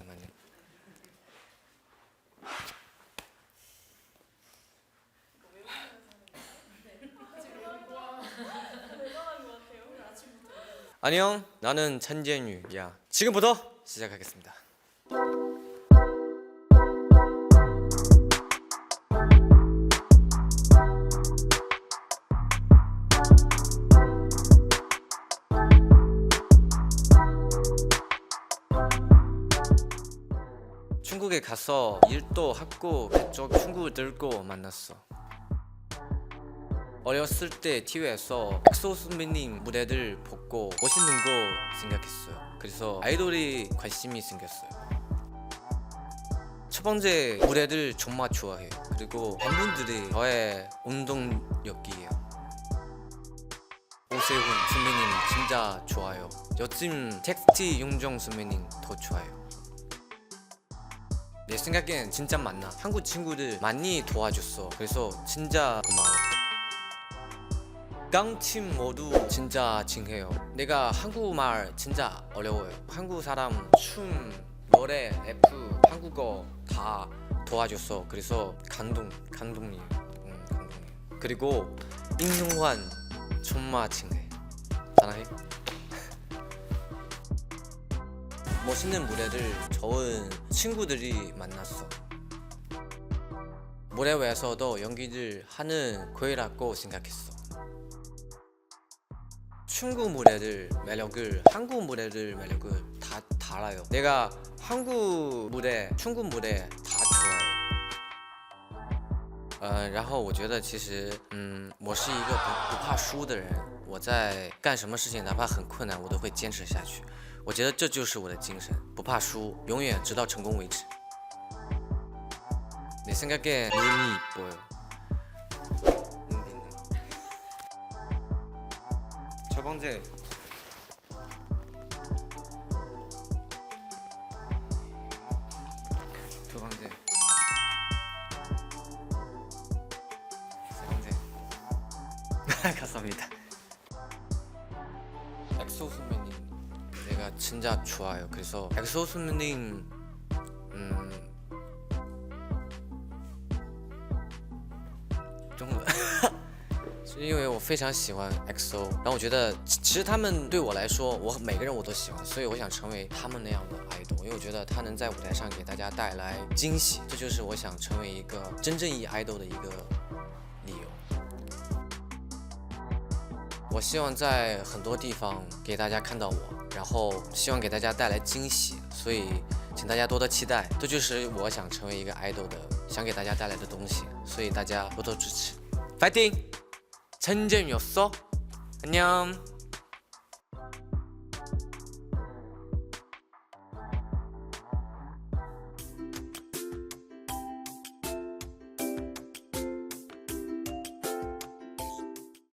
잠깐만요. 안녕, 나는 찬재유야. 지금부터 시작하겠습니다. 중국에 가서 일도 하고 그쪽 친구들고 만났어. 어렸을 때 TV에서 엑소 선배님 무대들 보고 멋있는 거 생각했어요. 그래서 아이돌이 관심이 생겼어요. 첫 번째 무대들 정말 좋아해요. 그리고 팬분들이 저의 운동력이에요. 오세훈 선배님 진짜 좋아요. 요즘 텍스티 용정 선배님 더 좋아요. 내 생각엔 진짜 많나. 한국 친구들 많이 도와줬어. 그래서 진짜 고마워. 깡팀 모두 진짜 징해요. 내가 한국말 진짜 어려워요. 한국 사람 춤, 노래, 래프, 한국어 다 도와줬어. 그래서 감동, 감동이에요. 음, 감동이에요. 그리고 임용환 정말 징해. 사랑해. 멋있는 무대들 좋은 친구들이 만났어. 무대 위에서도 연기를 하는 거이라고 생각했어. 중국 무대들 매력을 한국 무대들 매력을 다 달아요. 내가 한국 무대, 중국 무대 다 좋아해요.呃，然后我觉得其实，嗯，我是一个不不怕输的人。我在干什么事情，哪怕很困难，我都会坚持下去。 我觉得这就是我的精神，不怕输，永远直到成功为止。내 생각에 눈이 이뻐요. 첫 번째 두 번째 세 번째 감사합니다. 엑소 선배 님 내가 진짜 좋아요. 그래서 엑소 선배님 음. 좀 是因为我非常喜欢 XO，然后我觉得其其实他们对我来说，我每个人我都喜欢，所以我想成为他们那样的 idol，因为我觉得他能在舞台上给大家带来惊喜，这就是我想成为一个真正意义 idol 的一个 我希望在很多地方给大家看到我，然后希望给大家带来惊喜，所以请大家多多期待，这就是我想成为一个 idol 的，想给大家带来的东西，所以大家多多支持，fighting！ 천재미였어? 안녕